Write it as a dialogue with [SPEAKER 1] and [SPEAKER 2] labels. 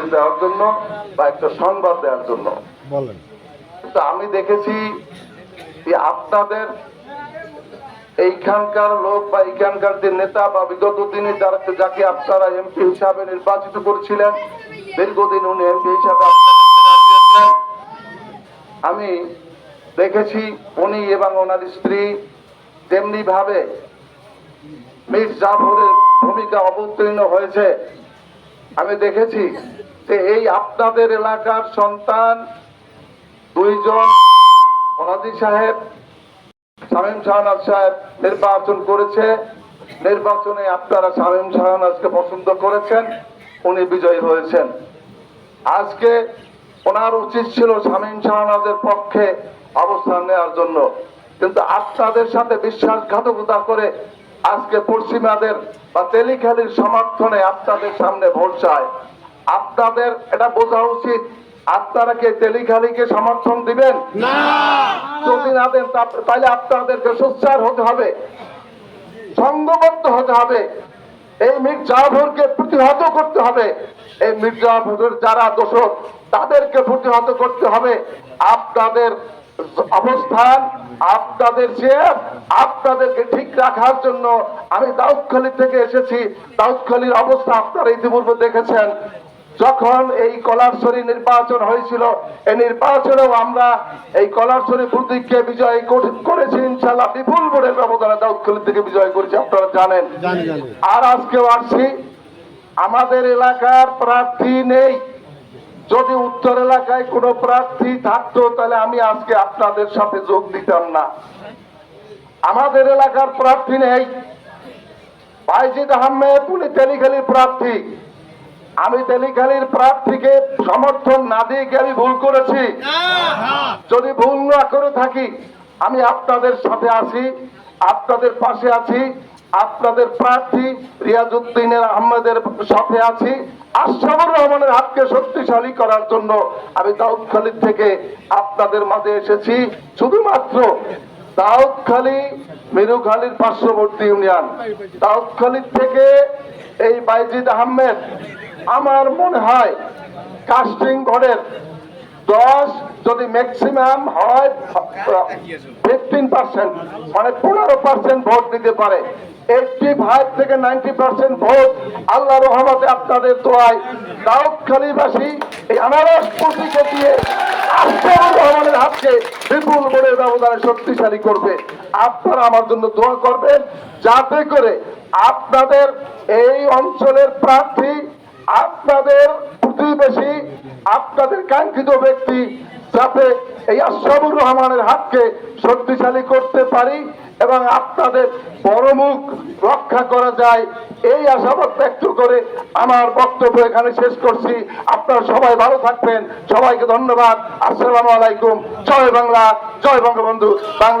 [SPEAKER 1] Notice দেওয়ার জন্য বা একটা সংবাদ দেওয়ার জন্য। কিন্তু আমি দেখেছি যে আপনাদের এইখানকার লোক বা এইখানকার যে নেতা বা বিগত দিনে যারা যাকে আপনারা এমপি হিসাবে নির্বাচিত করেছিলেন দীর্ঘদিন উনি এমপি হিসাবে আমি দেখেছি উনি এবং ওনার স্ত্রী তেমনি ভাবে মীর জাফরের ভূমিকা অবতীর্ণ হয়েছে। আমি দেখেছি যে এই আপনাদের এলাকার সন্তান দুইজন অনাদি সাহেব, শামীম শাহনাজ সাহেব নির্বাচন করেছে। নির্বাচনে আপনারা শামীম শাহনাজকে পছন্দ করেছেন, উনি বিজয়ী হয়েছেন। আজকে ওনার উচিত ছিল শামীম শাহনাজের পক্ষে অবস্থান নেওয়ার জন্য। কিন্তু আপনাদের সাথে বিশ্বাসঘাতকতা করে আজকে পশ্চিমাদের বা তেলিখালির সমর্থনে আপনাদের সামনে ভোট চায় আপনাদের এটা বোঝা উচিত। আপনারা কি তেলিখালিকে সমর্থন দিবেন? যদি না দেন তাহলে আপনাদেরকে সোচ্চার হতে হবে। সংঘবদ্ধ হতে হবে। এই মির্জাফরকে প্রতিহত করতে হবে। এই মির্জাফরের যারা দোষক তাদেরকে প্রতিহত করতে হবে। আপনাদের অবস্থান আপনাদের চেয়ার আপনাদেরকে ঠিক রাখার জন্য আমি দাউদখালি থেকে এসেছি। দাউদখালীর অবস্থা আপনারা ইতিপূর্বে দেখেছেন। যখন এই কলারছড়ি নির্বাচন হয়েছিল এই নির্বাচনেও আমরা এই কলারছড়ি প্রতীককে বিজয় করেছি ইনশাল্লাহ বিপুল ভোটের ব্যবধানে দাউদখালী থেকে বিজয় করেছি আপনারা জানেন।
[SPEAKER 2] জানি জানি।
[SPEAKER 1] আর আজকেও আসছি। আমাদের এলাকার প্রার্থী নেই। যদি উত্তর এলাকায় কোনো প্রার্থী থাকতো তাহলে আমি আজকে আপনাদের সাথে যোগ দিতাম না। আমাদের এলাকার প্রার্থী নেই। বাইজিদ আহমেদ উনি তেলিখালির প্রার্থী। আমি তেলিখালির প্রার্থীকে সমর্থন না দিয়ে কি আমি ভুল করেছি? যদি ভুল না করে থাকি আমি আপনাদের সাথে আছি আপনাদের পাশে আছি। আপনাদের প্রার্থী রিয়াজউদ্দিনের আহমেদের সাথে আছি। আশরাফুর রহমানের হাতকে শক্তিশালী করার জন্য আমি দাউদখালী থেকে আপনাদের মাঝে এসেছি। শুধুমাত্র দাউদখালী মেরুখালীর পার্শ্ববর্তী ইউনিয়ন। দাউদখালী থেকে এই বাইজিদ আহমেদ, আমার মনে হয় কাস্টিং ঘরের দশ যদি ম্যাক্সিমাম হয় ফিফটিন পার্সেন্ট মানে পনেরো পার্সেন্ট ভোট দিতে পারে। এইটটি ফাইভ থেকে নাইনটি পার্সেন্ট ভোট আল্লাহ রহমতে আপনাদের দোয়ায় দাউদখালীবাসী এই আনারস প্রতীকে দিয়ে আশরাফুর রহমানের হাতকে বিপুল ভোটের ব্যবধানে শক্তিশালী করবে। আপনারা আমার জন্য দোয়া করবেন, যাতে করে আপনাদের এই অঞ্চলের প্রার্থী আপনাদের প্রতিবেশী, আপনাদের কাঙ্ক্ষিত ব্যক্তি যাতে এই আশরাফুর রহমানের হাতকে শক্তিশালী করতে পারি এবং আপনাদের পরমুখ রক্ষা করা যায়, এই আশাবাদ ব্যক্ত করে আমার বক্তব্য এখানে শেষ করছি। আপনারা সবাই ভালো থাকবেন। সবাইকে ধন্যবাদ। আসসালামু আলাইকুম। জয় বাংলা। জয় বঙ্গবন্ধু। বাংলা